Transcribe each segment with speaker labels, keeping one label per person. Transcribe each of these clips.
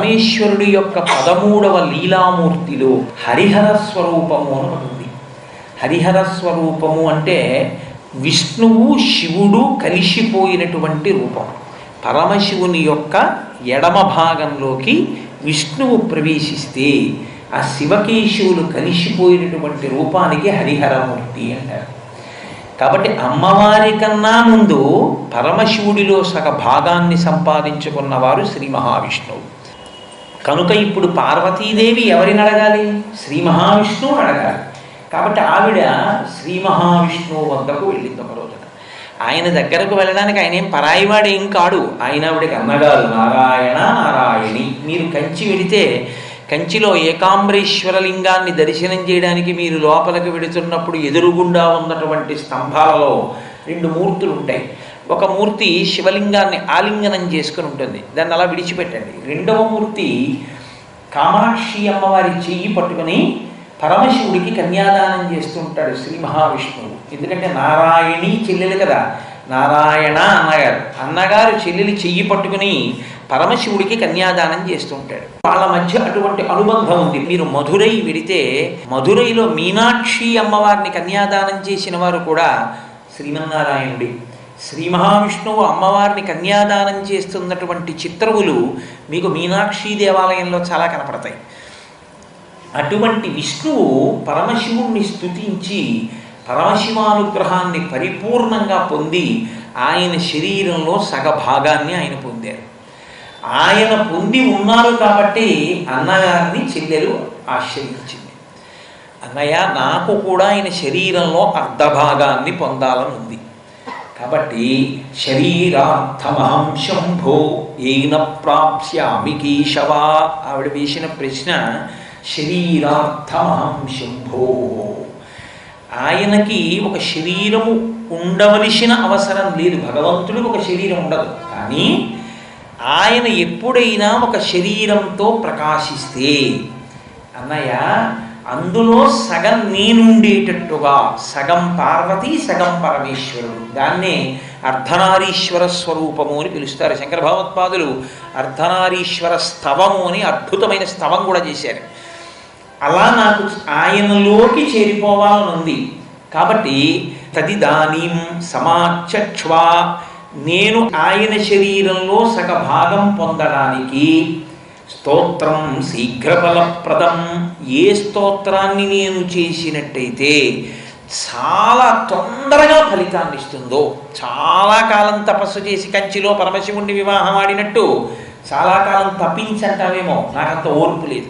Speaker 1: పరమేశ్వరుడి యొక్క పదమూడవ లీలామూర్తిలో హరిహర స్వరూపము అని ఉంది. హరిహర స్వరూపము అంటే విష్ణువు శివుడు కలిసిపోయినటువంటి రూపం. పరమశివుని యొక్క ఎడమ భాగంలోకి విష్ణువు ప్రవేశిస్తే ఆ శివకేశవులు కలిసిపోయినటువంటి రూపానికి హరిహరమూర్తి అంటారు. కాబట్టి అమ్మవారి కన్నా ముందు పరమశివుడిలో సగ భాగాన్ని సంపాదించుకున్నవారు శ్రీ మహావిష్ణువు. కనుక ఇప్పుడు పార్వతీదేవి ఎవరిని అడగాలి? శ్రీ మహావిష్ణువు అడగాలి. కాబట్టి ఆవిడ శ్రీ మహావిష్ణువు వద్దకు వెళ్ళింది ఒక రోజున. ఆయన దగ్గరకు వెళ్ళడానికి ఆయన ఏం పరాయివాడు ఏం కాడు. ఆయన ఆవిడకి అన్నగారు నారాయణ నారాయణి. మీరు కంచి వెడితే కంచిలో ఏకాంబరేశ్వర లింగాన్ని దర్శనం చేయడానికి మీరు లోపలికి వెడుతున్నప్పుడు ఎదురుగుండా ఉన్నటువంటి స్తంభాలలో రెండు మూర్తులు ఉంటాయి ఒక మూర్తి శివలింగాన్ని ఆలింగనం చేసుకుని ఉంటుంది. దాన్ని అలా విడిచిపెట్టండి. రెండవ మూర్తి కామాక్షి అమ్మవారి చెయ్యి పట్టుకుని పరమశివుడికి కన్యాదానం చేస్తుంటాడు శ్రీ మహావిష్ణువు. ఎందుకంటే నారాయణి చెల్లెలు కదా. నారాయణ అన్నగారు. అన్నగారు చెల్లెలి చెయ్యి పట్టుకుని పరమశివుడికి కన్యాదానం చేస్తుంటాడు. వాళ్ళ మధ్య అటువంటి అనుబంధం ఉంది. మీరు మధురై విడితే మధురైలో మీనాక్షి అమ్మవారిని కన్యాదానం చేసిన వారు కూడా శ్రీమన్నారాయణుడి. శ్రీ మహావిష్ణువు అమ్మవారిని కన్యాదానం చేస్తున్నటువంటి చిత్రములు మీకు మీనాక్షి దేవాలయంలో చాలా కనపడతాయి. అటువంటి విష్ణువు పరమశివుణ్ణి స్థుతించి పరమశివానుగ్రహాన్ని పరిపూర్ణంగా పొంది ఆయన శరీరంలో సగభాగాన్ని ఆయన పొందారు. ఆయన పొంది ఉన్నారు కాబట్టి అన్నగారిని చెల్లెలు ఆశ్రయించింది. అన్నయ్య నాకు కూడా ఆయన శరీరంలో అర్ధభాగాన్ని పొందాలని ఉంది. కాబట్టి శరీరార్థమహం శంభో ఏన ప్రాప్స్యామి కీశవా. ఆవిడ వేసిన ప్రశ్న శరీరార్థమహం శంభో ఆయనకి ఒక శరీరము ఉండవలసిన అవసరం లేదు. భగవంతుడికి ఒక శరీరం ఉండదు. కానీ ఆయన ఎప్పుడైనా ఒక శరీరంతో ప్రకాశిస్తే అన్నయ్య అందులో సగం నేనుండేటట్టుగా సగం పార్వతి సగం పరమేశ్వరుడు. దాన్నే అర్ధనారీశ్వర స్వరూపము అని పిలుస్తారు. శంకర భగవత్పాదులు అర్ధనారీశ్వర స్తవము అని అద్భుతమైన స్తవం కూడా చేశారు. అలా నాకు ఆయనలోకి చేరిపోవాలనుంది. కాబట్టి తదిదానీం సమాచక్ష్వా నేను ఆయన శరీరంలో సగ భాగం పొందడానికి స్తోత్రం శీఘ్రఫలప్రదం. ఏ స్తోత్రాన్ని నేను చేసినట్టయితే చాలా తొందరగా ఫలితాన్ని ఇస్తుందో చాలా కాలం తపస్సు చేసి కంచిలో పరమశివుణ్ణి వివాహం ఆడినట్టు చాలా కాలం తప్పించంటావేమో నాకంత ఓర్పు లేదు.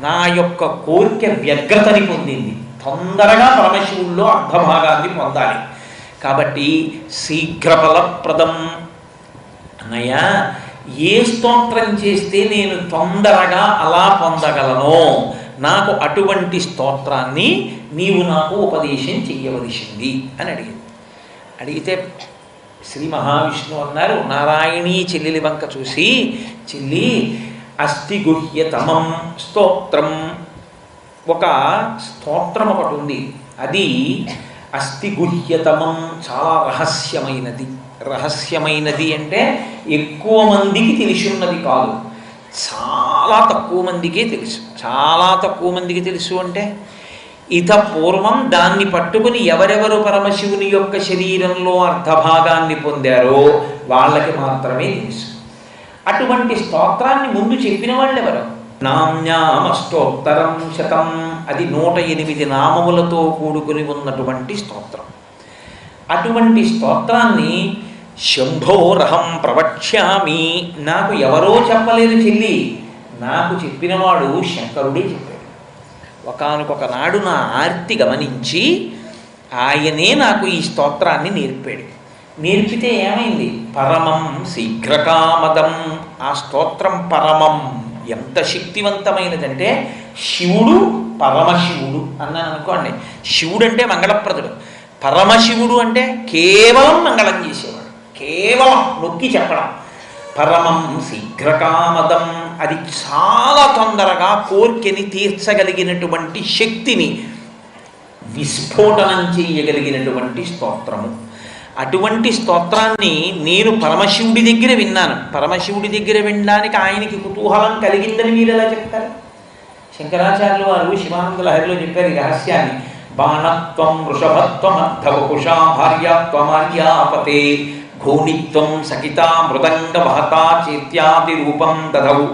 Speaker 1: నా యొక్క కోరిక వ్యగ్రతని పొందింది. తొందరగా పరమశివుల్లో అర్ధభాగాన్ని పొందాలి. కాబట్టి శీఘ్రఫలప్రదం. అన్నయ్య ఏ స్తోత్రం చేస్తే నేను తొందరగా అలా పొందగలను? నాకు అటువంటి స్తోత్రాన్ని నీవు నాకు ఉపదేశం చేయవలసింది అని అడిగింది. అడిగితే శ్రీ మహావిష్ణువు అన్నారు నారాయణీ చెల్లెలి వంక చూసి చెల్లి అస్థిగుహ్యతమం స్తోత్రం. ఒక స్తోత్రం ఒకటి ఉంది. అది అస్థిగుహ్యతమం చాలా రహస్యమైనది. రహస్యమైనది అంటే ఎక్కువ మందికి తెలిసి ఉన్నది కాదు. చాలా తక్కువ మందికే తెలుసు. చాలా తక్కువ మందికి తెలుసు అంటే ఇత పూర్వం దాన్ని పట్టుకుని ఎవరెవరు పరమశివుని యొక్క శరీరంలో అర్ధభాగాన్ని పొందారో వాళ్ళకి మాత్రమే తెలుసు. అటువంటి స్తోత్రాన్ని ముందు చెప్పిన వాళ్ళు ఎవరు నామ్యామష్టోత్తరం శతం. అది నూట ఎనిమిది నామములతో కూడుకుని ఉన్నటువంటి స్తోత్రం. అటువంటి స్తోత్రాన్ని శంభోరహం ప్రవక్ష్యామి. నాకు ఎవరో చెప్పలేదు చెల్లి. నాకు చెప్పినవాడు శంకరుడే చెప్పాడు. ఒకనకొక నాడు నా ఆర్తి గమనించి ఆయనే నాకు ఈ స్తోత్రాన్ని నేర్పాడు. నేర్పితే ఏమైంది? పరమం శీఘ్రకామదం. ఆ స్తోత్రం పరమం ఎంత శక్తివంతమైనదంటే శివుడు పరమశివుడు అన్నాను అనుకోండి శివుడు అంటే మంగళప్రదుడు. పరమశివుడు అంటే కేవలం మంగళం చేసేవాడు. కేవలం నొక్కి చెప్పడం. పరమం శీఘ్రకామదం. అది చాలా తొందరగా కోర్కెని తీర్చగలిగినటువంటి శక్తిని విస్ఫోటనం చేయగలిగినటువంటి స్తోత్రము. అటువంటి స్తోత్రాన్ని నేను పరమశివుడి దగ్గర విన్నాను. పరమశివుడి దగ్గర వినడానికి ఆయనకి కుతూహలం కలిగిందని మీరు ఎలా చెప్తారు? శంకరాచార్యులు వారు శివానంద లహరిలో చెప్పారు ఈ రహస్యాన్ని. బాణత్వం వృషభత్వం అర్ధవకుషా భార్యాత్వమార్యాపతే ఘోణిత్వం సకితా మృదంగ మహతా చేత్యాది రూపం దదౌ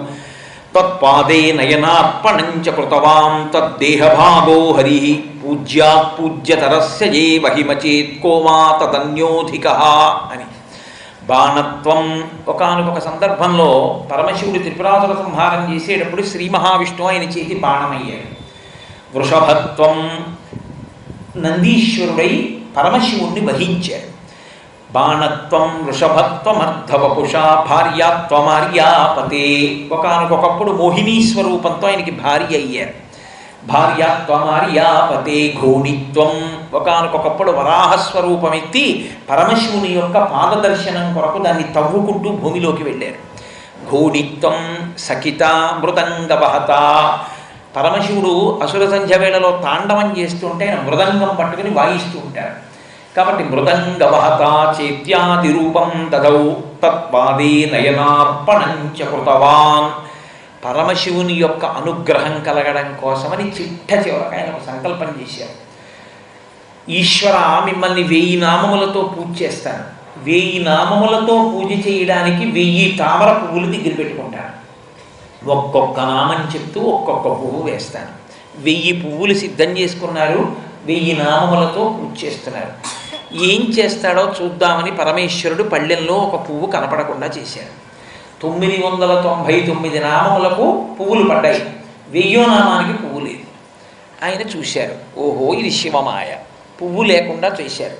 Speaker 1: తత్పాదే నయనార్పణం చ కృతవాం తద్దేహభాగో హరి. పూజ్యాత్ పూజ్యతరస్య ఏ మహిమచేత్ కో తదన్యోధిక అని. బాణత్వం ఒకనొక సందర్భంలో పరమశివుడు త్రిపురాసుర సంహారం చేసేటప్పుడు శ్రీ మహావిష్ణువు ఆయన చేతి బాణమయ్యాడు. వృషభత్వం నందీశ్వరుడై పరమశివుణ్ణి వహించాడు బాణత్వం వృషభత్వమర్ధవపుషా భార్యాత్వమార్యాపతే. ఒకనకొకప్పుడు మోహినీ స్వరూపంతో ఆయనకి భార్య అయ్యారు. భార్యాత్వమార్యాపతే ఘోణిత్వం. ఒకనకొకప్పుడు వరాహస్వరూపం ఎత్తి పరమశివుని యొక్క పాదదర్శనం కొరకు దాన్ని తవ్వుకుంటూ భూమిలోకి వెళ్ళారు. ఘోణిత్వం సఖిత మృదంగవహత. పరమశివుడు అసుర సంధ్య వేళలో తాండవం చేస్తుంటే ఆయన మృదంగం పట్టుకుని వాయిస్తూ ఉంటారు. కాబట్టి మృదంగవహత చేత్యాది రూపం దదౌ తత్పాదే నయనార్పణంచ కృతవాన్. పరమశివుని యొక్క అనుగ్రహం కలగడం కోసమని చిట్ట చివరకు ఆయన ఒక సంకల్పం చేశారు. ఈశ్వర మిమ్మల్ని వెయ్యి నామములతో పూజ చేస్తాను. వెయ్యి నామములతో పూజ చేయడానికి వెయ్యి తామర పువ్వులు దగ్గర పెట్టుకుంటాను. ఒక్కొక్క నామం చెప్తూ ఒక్కొక్క పువ్వు వేస్తాను వెయ్యి పువ్వులు సిద్ధం చేసుకున్నారు వెయ్యి నామములతో పూజ చేస్తున్నారు. ఏం చేస్తాడో చూద్దామని పరమేశ్వరుడు పళ్ళెంలో ఒక పువ్వు కనపడకుండా చేశాడు. తొమ్మిది వందల తొంభై తొమ్మిది నామములకు పువ్వులు పడ్డాయి. వెయ్యో నామానికి పువ్వు లేదు. ఆయన చూశారు ఓహో ఇది శివమాయ. పువ్వు లేకుండా చేశారు.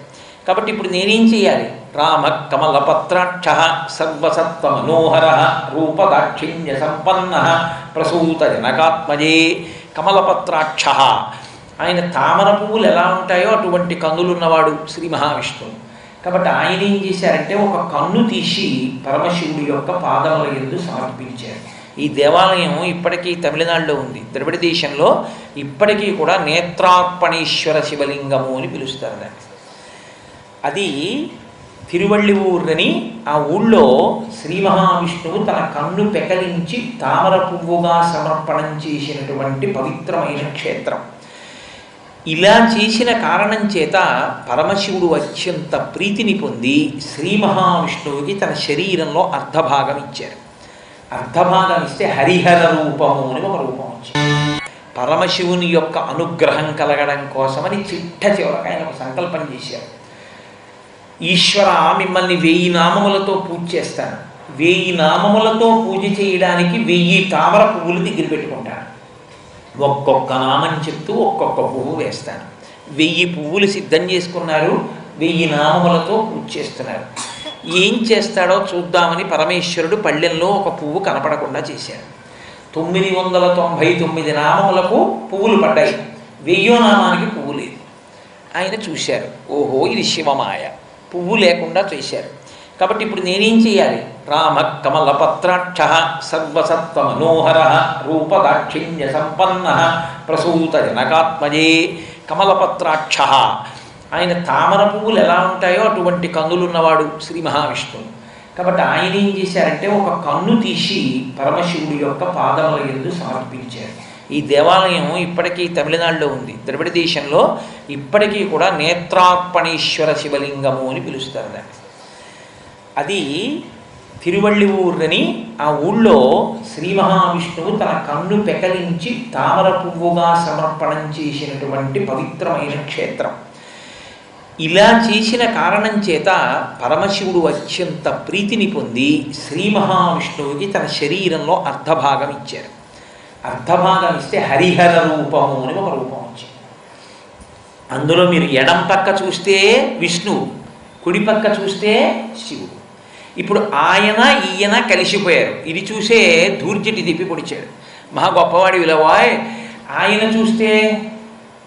Speaker 1: కాబట్టి ఇప్పుడు నేనేం చేయాలి? రామ కమలపత్రాక్ష సర్వసత్వ మనోహర రూపదాక్షిణ్య సంపన్న ప్రసూత జనకాత్మజే కమలపత్రాక్ష ఆయన తామర పువ్వులు ఎలా ఉంటాయో అటువంటి కన్నులున్నవాడు శ్రీ మహావిష్ణువు. కాబట్టి ఆయన ఏం చేశారంటే ఒక కన్ను తీసి పరమశివుడి యొక్క పాదముల ఎందు సమర్పించారు. ఈ దేవాలయం ఇప్పటికీ తమిళనాడులో ఉంది. ద్రవిడ దేశంలో ఇప్పటికీ కూడా నేత్రార్పణేశ్వర శివలింగము అని పిలుస్తారు దాన్ని. అది తిరువళ్ళి ఊరని ఆ ఊళ్ళో శ్రీ మహావిష్ణువు తన కన్ను పెకలించి తామర పువ్వుగా సమర్పణం చేసినటువంటి పవిత్రమైన క్షేత్రం. ఇలా చేసిన కారణం చేత పరమశివుడు అత్యంత ప్రీతిని పొంది శ్రీ మహావిష్ణువుకి తన శరీరంలో అర్ధభాగం ఇచ్చారు. అర్ధభాగం ఇస్తే హరిహర రూపము అని ఒక రూపం వచ్చింది. పరమశివుని యొక్క అనుగ్రహం కలగడం కోసమని చిట్ట చివరికి ఆయన ఒక సంకల్పం చేశారు. ఈశ్వర మిమ్మల్ని వెయ్యి నామములతో పూజ చేస్తాను. వెయ్యి నామములతో పూజ చేయడానికి వెయ్యి తామర పువ్వులు దగ్గర పెట్టుకుంటాను. ఒక్కొక్క నామం చెప్తూ ఒక్కొక్క పువ్వు వేస్తాను. వెయ్యి పువ్వులు సిద్ధం చేసుకున్నారు వెయ్యి నామములతో పూజ చేస్తున్నారు. ఏం చేస్తాడో చూద్దామని పరమేశ్వరుడు పళ్ళెంలో ఒక పువ్వు కనపడకుండా చేశాడు. తొమ్మిది వందల తొంభై తొమ్మిది నామములకు పువ్వులు పడ్డాయి. వెయ్యో నామానికి పువ్వు లేదు. ఆయన చూశారు ఓహో ఇది శివమాయ. పువ్వు లేకుండా చేశారు. కాబట్టి ఇప్పుడు నేనేం చేయాలి? రామ కమలపత్రాక్ష సర్వసత్వ మనోహర రూపదాక్షిణ్య సంపన్న ప్రసూత జనకాత్మజే కమలపత్రాక్ష. ఆయన తామర పువ్వులు ఎలా ఉంటాయో అటువంటి కన్నులున్నవాడు శ్రీ మహావిష్ణువు. కాబట్టి ఆయన ఏం చేశారంటే ఒక కన్ను తీసి పరమశివుడి యొక్క పాదముల ఎందు సమర్పించారు. ఈ దేవాలయం ఇప్పటికీ తమిళనాడులో ఉంది. ద్రవిడ దేశంలో ఇప్పటికీ కూడా నేత్రార్పణేశ్వర శివలింగము అని పిలుస్తారు దాన్ని అది తిరువళ్ళి ఊరని ఆ ఊళ్ళో శ్రీ మహావిష్ణువు తన కన్ను పెకలించి తామర పువ్వుగా సమర్పణం చేసినటువంటి పవిత్రమైన క్షేత్రం. ఇలా చేసిన కారణం చేత పరమశివుడు అత్యంత ప్రీతిని పొంది శ్రీ మహావిష్ణువుకి తన శరీరంలో అర్ధభాగం ఇచ్చారు. అర్ధభాగం ఇస్తే హరిహర రూపము అని ఒక రూపం వచ్చింది. అందులో మీరు ఎడం పక్క చూస్తే విష్ణువు కుడి పక్క చూస్తే శివుడు. ఇప్పుడు ఆయన ఈయన కలిసిపోయారు. ఇది చూసే దూర్జటి తిప్పి పొడిచాడు. మహా గొప్పవాడి విలవాయ్ ఆయన చూస్తే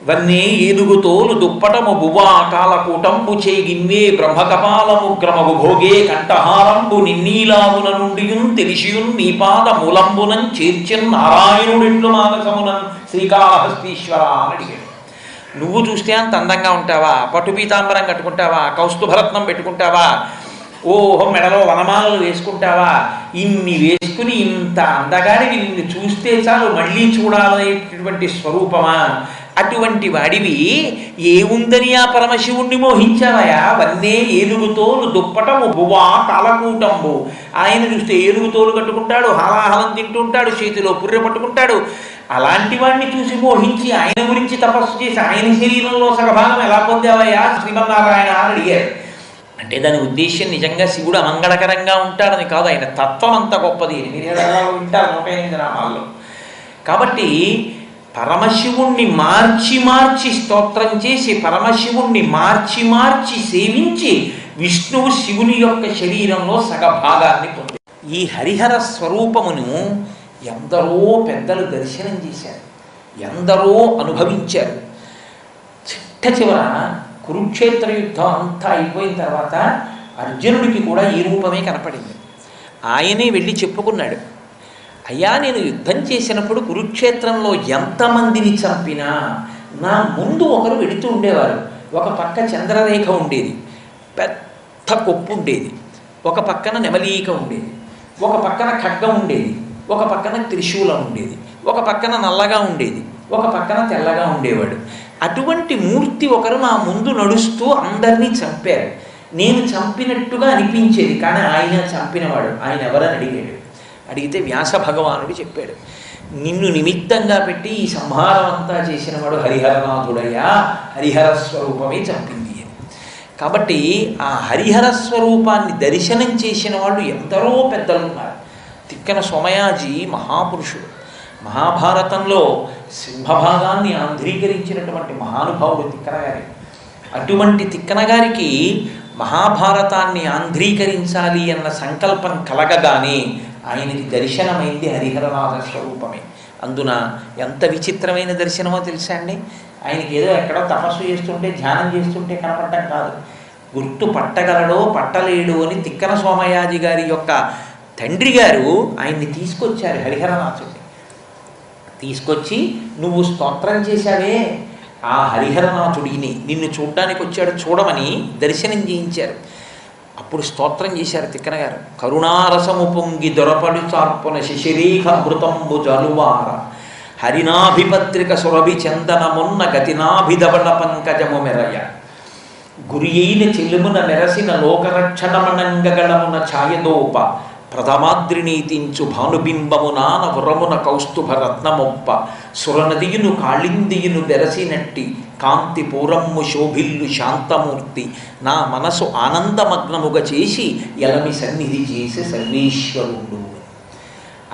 Speaker 1: వన్నీ ఏనుగుతోలు దుప్పటము బువా కాలకూటంబు చేగిన్వే బ్రహ్మకపాలము క్రమగు భోగే కంఠహారంబు నిన్నీలామున నుండియున్ తెలిసియున్ నీపాద మూలంబునం చేర్చన్ నారాయణుడిట్లు మానసమునం శ్రీకాళహస్తీశ్వర అని అడిగాడు నువ్వు చూస్తే అంత అందంగా ఉంటావా? పట్టు పీతాంబరం కట్టుకుంటావా? కౌస్తుభరత్నం పెట్టుకుంటావా? ఓహో మెడలో వనమాలలు వేసుకుంటావా? ఇన్ని వేసుకుని ఇంత అందగాడివి నిన్ను చూస్తే చాలు మళ్ళీ చూడాలనేటటువంటి స్వరూపమా? అటువంటి వాడివి ఏముందని ఆ పరమశివుణ్ణి మోహించావయా వన్నే ఏనుగుతోలు దుప్పటము బువా కాలకూటంబు ఆయన చూస్తే ఏనుగుతోలు కట్టుకుంటాడు హాలాహలం తింటుంటాడు చేతిలో పుర్రె పట్టుకుంటాడు. అలాంటి వాడిని చూసి మోహించి ఆయన గురించి తపస్సు చేసి ఆయన శరీరంలో సగభాగం ఎలా పొందావయ్యా శ్రీమన్నారాయణ అని అడిగారు. అంటే దాని ఉద్దేశ్యం నిజంగా శివుడు అమంగళకరంగా ఉంటాడని కాదు ఆయన తత్వం అంత గొప్పది. వింటారు నూట ఎనిమిది నామాల్లో కాబట్టి పరమశివుణ్ణి మార్చి మార్చి స్తోత్రం చేసి పరమశివుణ్ణి మార్చి మార్చి సేవించి విష్ణువు శివుని యొక్క శరీరంలో సగభాగాన్ని పొంది ఈ హరిహర స్వరూపమును ఎందరో పెద్దలు దర్శనం చేశారు. ఎందరో అనుభవించారు. చిట్ట చివర కురుక్షేత్ర యుద్ధం అంతా అయిపోయిన తర్వాత అర్జునుడికి కూడా ఈ రూపమే కనపడింది. ఆయనే వెళ్ళి చెప్పుకున్నాడు అయ్యా నేను యుద్ధం చేసినప్పుడు కురుక్షేత్రంలో ఎంతమందిని చంపినా నా ముందు ఒకరు వెడుతూ ఉండేవారు. ఒక పక్క చంద్రరేఖ ఉండేది పెద్ద కొప్పు ఉండేది ఒక పక్కన నెమలీక ఉండేది ఒక పక్కన ఖడ్గం ఉండేది ఒక పక్కన త్రిశూలం ఉండేది ఒక పక్కన నల్లగా ఉండేది ఒక పక్కన తెల్లగా ఉండేవాడు. అటువంటి మూర్తి ఒకరు నా ముందు నడుస్తూ అందరినీ చంపారు. నేను చంపినట్టుగా అనిపించేది కానీ ఆయన చంపినవాడు ఆయన ఎవరని అడిగాడు. అడిగితే వ్యాస భగవానుడు చెప్పాడు నిన్ను నిమిత్తంగా పెట్టి ఈ సంహారం అంతా చేసినవాడు హరిహరనాథుడయ్యా హరిహర స్వరూపమే చంపింది అని. కాబట్టి ఆ హరిహర స్వరూపాన్ని దర్శనం చేసిన వాళ్ళు ఎందరో పెద్దలున్నారు. తిక్కన సోమయాజీ మహాపురుషుడు. మహాభారతంలో సింహభాగాన్ని ఆంధ్రీకరించినటువంటి మహానుభావుడు తిక్కనగారి. అటువంటి తిక్కన గారికి మహాభారతాన్ని ఆంధ్రీకరించాలి అన్న సంకల్పం కలగగానే ఆయనకి దర్శనమైంది హరిహరనాథ స్వరూపమే. అందున ఎంత విచిత్రమైన దర్శనమో తెలుసా అండి? ఆయనకి ఏదో ఎక్కడో తపస్సు చేస్తుంటే ధ్యానం చేస్తుంటే కనపడటం కాదు. గుర్తు పట్టగలడో పట్టలేడు అని తిక్కన సోమయాజి గారి యొక్క తండ్రి గారు ఆయన్ని తీసుకొచ్చారు హరిహరనాథుడిని. తీసుకొచ్చి నువ్వు స్తోత్రం చేశావే. ఆ హరిహరనాథుడిని నిన్ను చూడ్డానికి వచ్చాడు చూడమని దర్శనం చేయించారు. అప్పుడు స్తోత్రం చేశారు తిక్కన గారు. కరుణారసము పొంగి దొరపడి చార్పున శిశిరీఖ మృతంబు జలువార. హరినాభిపత్రిక సురభి చందనమున్న గతినాభిధవళ పంకజము మెరయ. గురి అయిన చెలుమున మెరసిన లోకరక్షణమణంగళమున ఛాయదోప ప్రథమాద్రినీతించు భానుబింబమునాన వరమున కౌస్తుభ రత్నమొప్ప సురనదియును కాళిందియును బెరసినట్టి కాంతి పూరమ్ము శోభిల్లు శాంతమూర్తి. నా మనసు ఆనందమగ్నముగా చేసి ఎలమి సన్నిధి చేసి సర్వేశ్వరుడు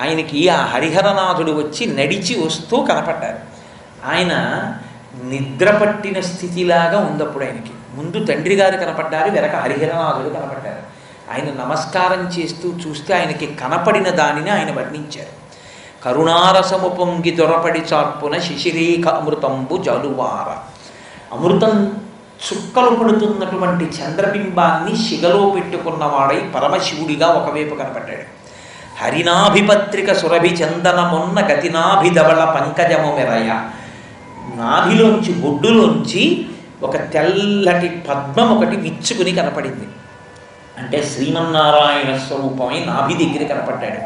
Speaker 1: ఆయనకి ఆ హరిహరనాథుడు వచ్చి నడిచి వస్తూ కనపడ్డారు. ఆయన నిద్ర పట్టిన స్థితిలాగా ఉందప్పుడు ఆయనకి. ముందు తండ్రి గారు కనపడ్డారు వెనక హరిహరనాథుడు కనపడ్డారు. ఆయన నమస్కారం చేస్తూ చూస్తే ఆయనకి కనపడిన దానిని ఆయన వర్ణించారు. కరుణారసము పొంగి దొరపడి చార్పున శిశిరేఖ అమృతంబు జలువార. అమృతం చుక్కలు పడుతున్నటువంటి చంద్రబింబాన్ని శిగలో పెట్టుకున్నవాడై పరమశివుడిగా ఒకవైపు కనపడ్డాడు. హరినాభిపత్రిక సురభి చందనమున్న గతినాభిధవళ పంకజము మెరయ. నాభిలోంచి బొడ్డులోంచి ఒక తెల్లటి పద్మం ఒకటి విచ్చుకుని కనపడింది. అంటే శ్రీమన్నారాయణ స్వరూపమై నాభి దగ్గర కనపడ్డాడు.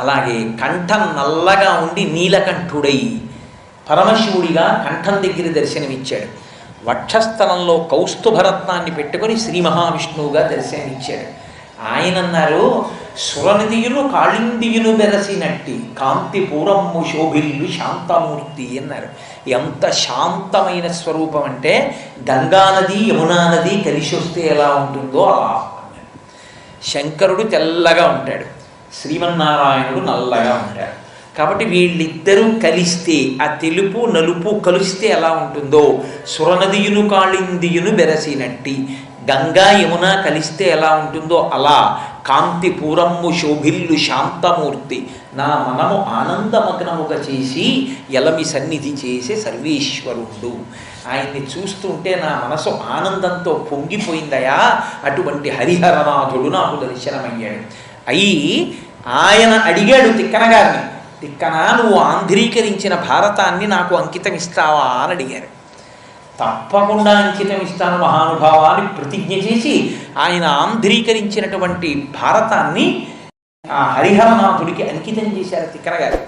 Speaker 1: అలాగే కంఠం నల్లగా ఉండి నీలకంఠుడై పరమశివుడిగా కంఠం దగ్గర దర్శనమిచ్చాడు. వక్షస్థలంలో కౌస్తుభరత్నాన్ని పెట్టుకొని శ్రీ మహావిష్ణువుగా దర్శనమిచ్చాడు. ఆయన అన్నారు సురనిధియును కాళిందియులు బెరసినట్టి కాంతి పూరమ్ము శోభిల్లు శాంతమూర్తి అన్నారు. ఎంత శాంతమైన స్వరూపం అంటే గంగానది యమునా నది కలిసి వస్తే ఎలా ఉంటుందో అలా. శంకరుడు తెల్లగా ఉంటాడు. శ్రీమన్నారాయణుడు నల్లగా ఉంటాడు. కాబట్టి వీళ్ళిద్దరూ కలిస్తే ఆ తెలుపు నలుపు కలిస్తే ఎలా ఉంటుందో సురనదియును కాళిందియును బెరసినట్టి గంగా యమున కలిస్తే ఎలా ఉంటుందో అలా కాంతి పూరమ్ము శోభిల్లు శాంతమూర్తి. నా మనము ఆనందమగ్నముగా చేసి ఎలమి సన్నిధి చేసే సర్వేశ్వరుడు. ఆయన్ని చూస్తుంటే నా మనసు ఆనందంతో పొంగిపోయిందయా? అటువంటి హరిహరనాథుడు నాకు దర్శనమయ్యాడు. అయి ఆయన అడిగాడు తిక్కనగారిని తిక్కన నువ్వు ఆంధ్రీకరించిన భారతాన్ని నాకు అంకితం ఇస్తావా అని అడిగారు. తప్పకుండా అంకితం ఇస్తాను మహానుభావాన్ని ప్రతిజ్ఞ చేసి ఆయన ఆంధ్రీకరించినటువంటి భారతాన్ని ఆ హరిహరనాథుడికి అంకితం చేశారు తిక్కనగారు